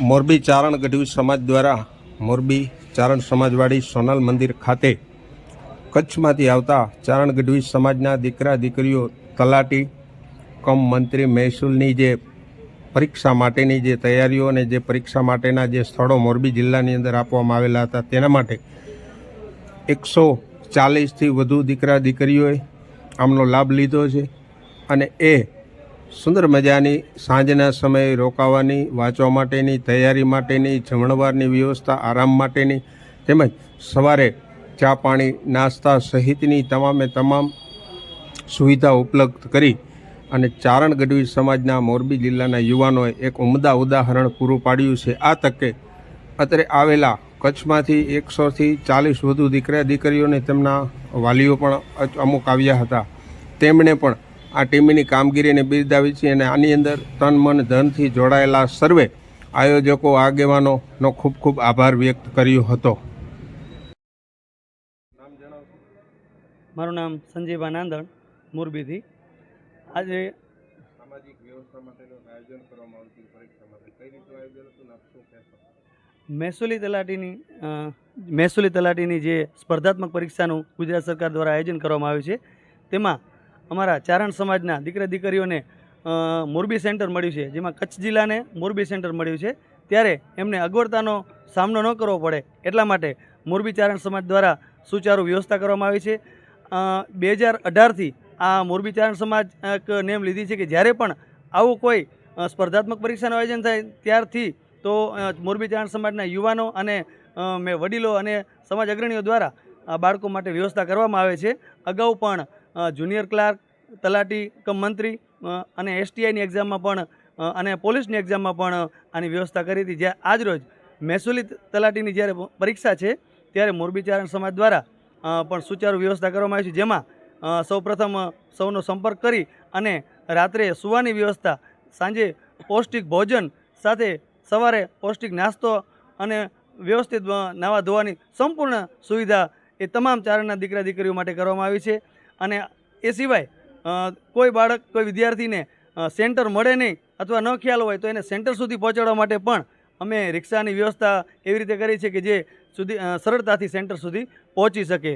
મોરબી ચારણ ગઢવી સમાજ દ્વારા મોરબી ચારણ સમાજવાડી સોનલ મંદિર ખાતે કચ્છમાંથી આવતા ચારણ ગઢવી સમાજના દીકરા દીકરીઓ તલાટી, કમ મંત્રી મહેસૂલની જે પરીક્ષા માટેની જે તૈયારીઓ અને જે પરીક્ષા માટેના જે સ્થળો મોરબી જિલ્લાની અંદર આપવામાં આવેલા હતા, તેના માટે એકસો ચાલીસથી વધુ દીકરા દીકરીઓએ આમનો લાભ લીધો છે અને એ સુંદર મજાની સાંજના સમયે રોકાવાની, વાંચવા માટેની, તૈયારી માટેની, જમણવારની વ્યવસ્થા, આરામ માટેની તેમજ સવારે ચા પાણી, નાસ્તા સહિતની તમામે તમામ સુવિધા ઉપલબ્ધ કરી અને ચારણ ગઢવી સમાજના મોરબી જિલ્લાના યુવાનોએ એક ઉમદા ઉદાહરણ પૂરું પાડ્યું છે. આ તકે અત્રે આવેલા કચ્છમાંથી એકસોથી ચાલીસ વધુ દીકરા દીકરીઓને તેમના વાલીઓ પણ અમુક આવ્યા હતા. તેમણે પણ આ ટીમની કામગીરીને બિરદાવી છે અને આની અંદર તન મન ધનથી જોડાયેલા સર્વે આયોજકો આગેવાનોનો ખૂબ ખૂબ આભાર વ્યક્ત કર્યો હતો. મારું નામ સંજીવા નાંદણ મોરબીથી. આજે સામાજિક વ્યવસ્થા માટેનું આયોજન કરવામાં આવતી પરીક્ષા માટે કઈ રીતનું આયોજન હતું આપ શું કહેશો? મહેસૂલી તલાટીની મહેસૂલી તલાટીની જે સ્પર્ધાત્મક પરીક્ષાનું ગુજરાત સરકાર દ્વારા આયોજન કરવામાં આવ્યું છે તેમાં અમારા ચારણ સમાજના દીકરા દીકરીઓને મોરબી સેન્ટર મળ્યું છે, જેમાં કચ્છ જિલ્લાને મોરબી સેન્ટર મળ્યું છે. ત્યારે એમને અગવડતાનો સામનો ન કરવો પડે, એટલા માટે મોરબી ચારણ સમાજ દ્વારા સુચારુ વ્યવસ્થા કરવામાં આવી છે. બે હજાર અઢારથી આ મોરબી ચારણ સમાજ એક નેમ લીધી છે કે જ્યારે પણ આવું કોઈ સ્પર્ધાત્મક પરીક્ષાનું આયોજન થાય ત્યારથી તો મોરબી ચારણ સમાજના યુવાનો અને મેં વડીલો અને સમાજ અગ્રણીઓ દ્વારા આ બાળકો માટે વ્યવસ્થા કરવામાં આવે છે. અગાઉ પણ જુનિયર ક્લાર્ક, તલાટી કમ મંત્રી અને એસટીઆઈની એક્ઝામમાં પણ અને પોલીસની એક્ઝામમાં પણ આની વ્યવસ્થા કરી હતી. જ્યાં આજરોજ મહેસૂલી તલાટીની જ્યારે પરીક્ષા છે, ત્યારે મોરબી ચારણ સમાજ દ્વારા પણ સુચારુ વ્યવસ્થા કરવામાં આવી છે. જેમાં સૌપ્રથમ સૌનો સંપર્ક કરી અને રાત્રે સુવાની વ્યવસ્થા, સાંજે પૌષ્ટિક ભોજન, સાથે સવારે પૌષ્ટિક નાસ્તો અને વ્યવસ્થિત નાવા ધોવાની સંપૂર્ણ સુવિધા એ તમામ ચારણના દીકરા દીકરીઓ માટે કરવામાં આવી છે. અને એ સિવાય કોઈ બાળક કોઈ વિદ્યાર્થીને સેન્ટર મળે નહીં અથવા ન ખ્યાલ હોય તો એને સેન્ટર સુધી પહોંચાડવા માટે પણ અમે રિક્ષાની વ્યવસ્થા એવી રીતે કરી છે કે જે સુધી સરળતાથી સેન્ટર સુધી પહોંચી શકે.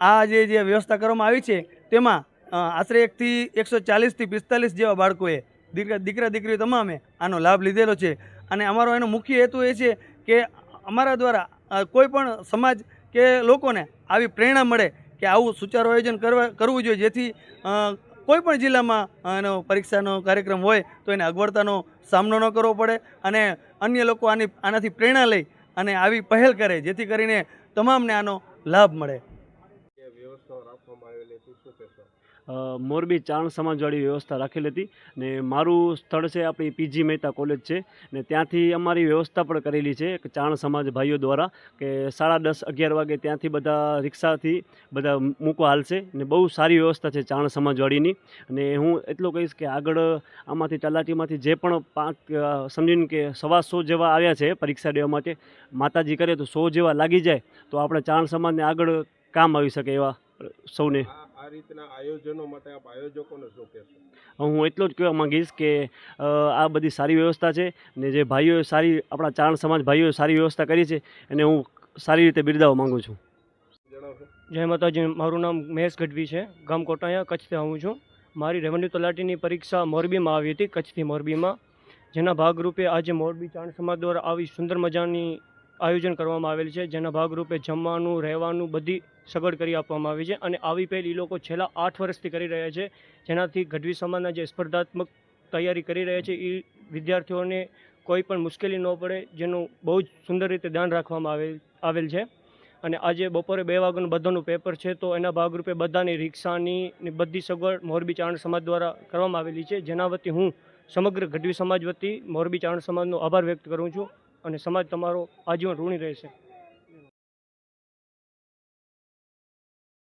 આ જે જે વ્યવસ્થા કરવામાં આવી છે તેમાં આશરે એકથી એકસો ચાલીસથી પિસ્તાલીસ જેવા બાળકોએ દીકરા દીકરા દીકરીઓ તમામે આનો લાભ લીધેલો છે. અને અમારો એનો મુખ્ય હેતુ એ છે કે અમારા દ્વારા કોઈ પણ સમાજ કે લોકોને આવી પ્રેરણા મળે કે આવું સુચારું આયોજન કરવા, કરવું જોઈએ, જેથી કોઈપણ કોઈ પણ જિલ્લામાં એનો પરીક્ષાનો કાર્યક્રમ હોય તો એને અગવડતાનો સામનો ન કરવો પડે અને અન્ય લોકો આની, આનાથી પ્રેરણા લઈ અને આવી પહેલ કરે, જેથી કરીને તમામને આનો લાભ મળે જે વ્યવસ્થાઓ રાખવામાં આવેલી હતી શું કહેશો અ, મોરબી ચારણ સમાજવાળી વ્યવસ્થા રાખેલી હતી ને મારું સ્થળ છે આપણી પીજી મહેતા કોલેજ છે ને ત્યાંથી અમારી વ્યવસ્થા પણ કરેલી છે કે ચારણ સમાજ ભાઈઓ દ્વારા કે સાડા દસ અગિયાર વાગે ત્યાંથી બધા રિક્ષાથી બધા મૂકવા હાલશે ને બહુ સારી વ્યવસ્થા છે ચાણ સમાજવાળીની અને હું એટલું કહીશ કે આગળ આમાંથી તલાટીમાંથી જે પણ પાંચ સમજીને કે સવા સો જેવા આવ્યા છે પરીક્ષા દેવા માટે માતાજી કરે તો સો જેવા લાગી જાય તો આપણે ચારણ સમાજને આગળ કામ આવી શકે એવા સૌને. આ રીતના આયોજનો માટે આપ આયોજકોને શું કહેશો? હું એટલું જ કહેવા માંગીશ કે આ બધી સારી વ્યવસ્થા છે ને જે ભાઈઓએ સારી આપણા ચારણ સમાજ ભાઈઓએ સારી વ્યવસ્થા કરી છે એને હું સારી રીતે બિરદાવવા માંગુ છું. જય માતાજી મારું નામ મહેશ ગઢવી છે ગામ કોટાયા કચ્છથી આવું છું. મારી રેવન્યુ તલાટીની પરીક્ષા મોરબીમાં આવી હતી કચ્છથી મોરબીમાં. જેના ભાગરૂપે આજે મોરબી ચાણ સમાજ દ્વારા આવી સુંદર મજાની આયોજન કરવામાં આવેલ છે, જેના ભાગરૂપે જમવાનું, રહેવાનું બધી સગવડ કરી આપવામાં આવી છે અને આવી પહેલ એ લોકો છેલ્લા આઠ વર્ષથી કરી રહ્યા છે, જેનાથી ગઢવી સમાજના જે સ્પર્ધાત્મક તૈયારી કરી રહ્યા છે એ વિદ્યાર્થીઓને કોઈ પણ મુશ્કેલી ન પડે, જેનું બહુ જ સુંદર રીતે ધ્યાન રાખવામાં આવેલ આવેલ છે. અને આજે બપોરે બે વાગ્યાનું બધાનું પેપર છે, તો એના ભાગરૂપે બધાની રિક્ષાની ને બધી સગવડ મોરબી ચારણ સમાજ દ્વારા કરવામાં આવેલી છે. જેના વતી હું સમગ્ર ગઢવી સમાજ વતી મોરબી ચારણ સમાજનો આભાર વ્યક્ત કરું છું. અને સમાજ તમારો આજીવન ઋણી રહેશે.